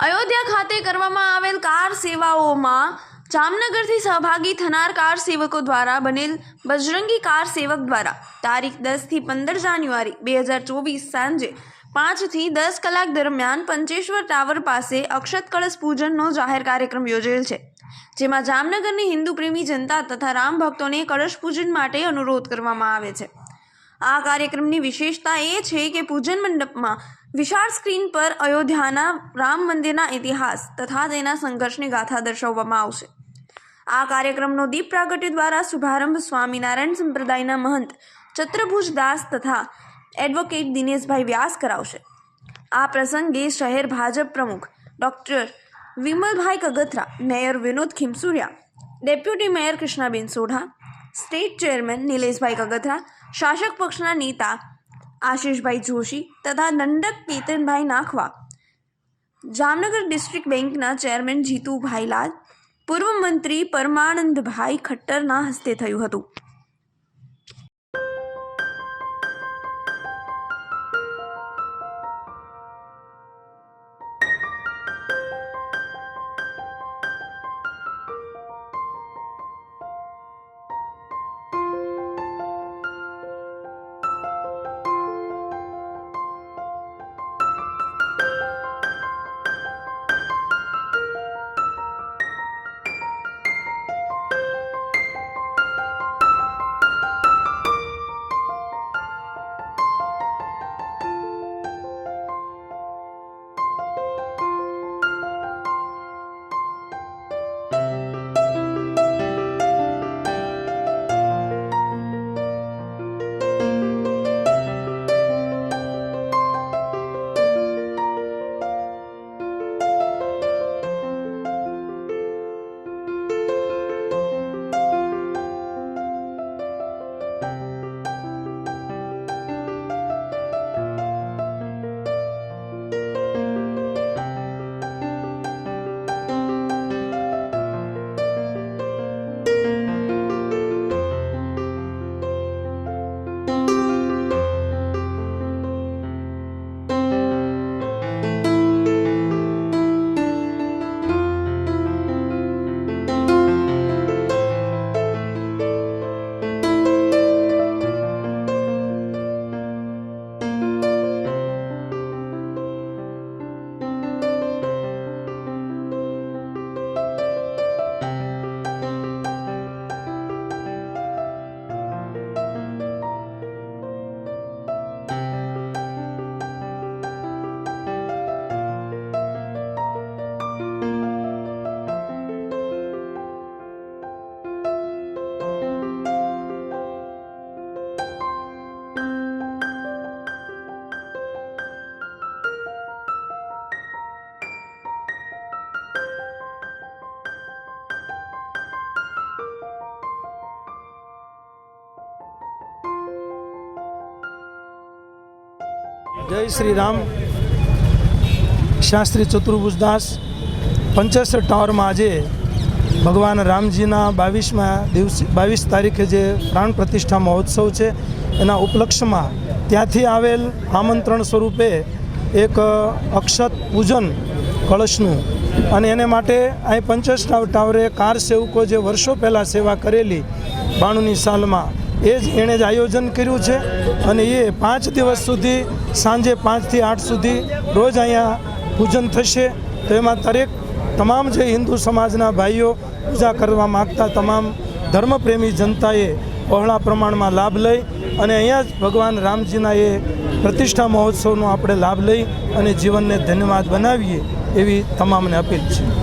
અયોધ્યા ખાતે કરવામાં આવેલ કાર સેવાઓમાં જામનગરથી સહભાગી થનાર કાર સેવકો દ્વારા બનેલ બજરંગી કાર સેવક દ્વારા તારીખ દસથી પંદર જાન્યુઆરી બે હજાર ચોવીસ સાંજે પાંચથી દસ કલાક દરમિયાન પંચેશ્વર ટાવર પાસે અક્ષત કળશ પૂજનનો જાહેર કાર્યક્રમ યોજેલ છે, જેમાં જામનગરની હિન્દુ પ્રેમી જનતા તથા રામ ભક્તોને કળશ પૂજન માટે અનુરોધ કરવામાં આવે છે. આ કાર્યક્રમની વિશેષતા એ છે કે પૂજન મંડપમાં વિશાળ સ્ક્રીન પર અયોધ્યાના રામ મંદિરના ઇતિહાસ તથા તેના સંઘર્ષની ગાથા દર્શાવવામાં આવશે. આ કાર્યક્રમનો દીપ પ્રાગટ્ય દ્વારા શુભારંભ સ્વામિનારાયણ સંપ્રદાયના મહંત ચત્રભુજ દાસ તથા એડવોકેટ દિનેશભાઈ વ્યાસ કરાવશે. આ પ્રસંગે શહેર ભાજપ પ્રમુખ doctor Vimalbhai Kagathara, mayor Vinod Khimsuriya, deputy mayor Krishnaben Sodha, state chairman Nileshbhai Kagathara શાસક પક્ષના નેતા આશીષભાઈ જોશી તથા દંડક કેતનભાઈ નાખવા. જામનગર ડિસ્ટ્રિક્ટ બેંકના ચેરમેન જીતુભાઈ લાલ, પૂર્વ મંત્રી પરમાનંદભાઈ ખટ્ટરના હસ્તે થયું હતું. જય શ્રી રામ. શાસ્ત્રી ચતુર્ભુજદાસ પંચેસર ટાવરમાં આજે ભગવાન રામજીના બાવીસમાં દિવસ, બાવીસ તારીખે જે પ્રાણ પ્રતિષ્ઠા મહોત્સવ છે, એના ઉપલક્ષમાં ત્યાંથી આવેલ આમંત્રણ સ્વરૂપે એક અક્ષત પૂજન કળશનું અને એને માટે અહીં પંચેસ ટાવ, ટાવરે કાર સેવકો જે વર્ષો પહેલાં સેવા કરેલી બાણુંની સાલમાં, એ જ એણે જ આયોજન કર્યું છે. અને એ પાંચ દિવસ સુધી, સાંજે પાંચથી આઠ સુધી રોજ અહીંયા પૂજન થશે. તો એમાં દરેક તમામ જે હિન્દુ સમાજના ભાઈઓ પૂજા કરવા માગતા તમામ ધર્મપ્રેમી જનતાએ બહોળા પ્રમાણમાં લાભ લઈ અને અહીંયા જ ભગવાન રામજીના એ પ્રતિષ્ઠા મહોત્સવનો આપણે લાભ લઈ અને જીવનને ધન્યવાદ બનાવીએ એવી તમામને અપીલ છે.